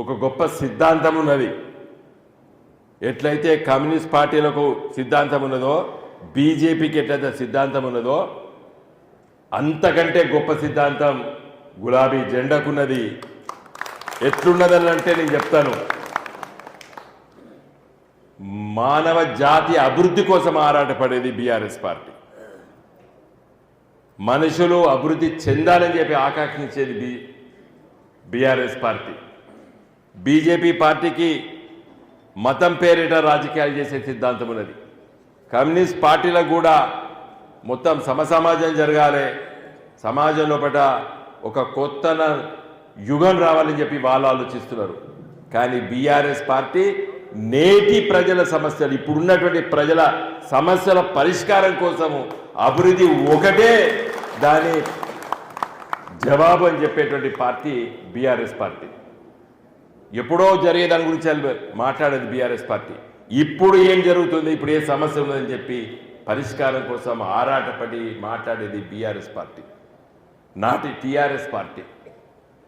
ఒక గొప్ప సిద్ధాంతం ఉన్నది. ఎట్లయితే కమ్యూనిస్ట్ పార్టీలకు సిద్ధాంతం ఉన్నదో బీజేపీకి ఎట్లయితే సిద్ధాంతం ఉన్నదో అంతకంటే గొప్ప సిద్ధాంతం గులాబీ జెండాకున్నది. ఎట్లున్నదని అంటే నేను చెప్తాను. మానవ జాతి అభివృద్ధి కోసం ఆరాటపడేది బీఆర్ఎస్ పార్టీ. మనుషులు అభివృద్ధి చెందాలని చెప్పి ఆకాంక్షించేది బి బీఆర్ఎస్ పార్టీ. బీజేపీ పార్టీకి మతం పేరిట రాజకీయాలు చేసే సిద్ధాంతం ఉన్నది. కమ్యూనిస్ట్ పార్టీలకు కూడా మొత్తం సమసమాజం జరగాలి. సమాజం లోపల ఒక కొత్త యుగం రావాలని చెప్పి వాళ్ళు ఆలోచిస్తున్నారు. కానీ బీఆర్ఎస్ పార్టీ నేటి ప్రజల సమస్యలు ఇప్పుడున్నటువంటి ప్రజల సమస్యల పరిష్కారం కోసము అభివృద్ధి ఒకటే దాని జవాబు అని చెప్పేటువంటి పార్టీ బీఆర్ఎస్ పార్టీ. ఎప్పుడో జరిగే దాని గురించి మాట్లాడేది బీఆర్ఎస్ పార్టీ. ఇప్పుడు ఏం జరుగుతుంది? ఇప్పుడు ఏ సమస్య ఉందని చెప్పి పరిష్కారం కోసం ఆరాటపడి మాట్లాడేది బీఆర్ఎస్ పార్టీ. నాటి టీఆర్ఎస్ పార్టీ.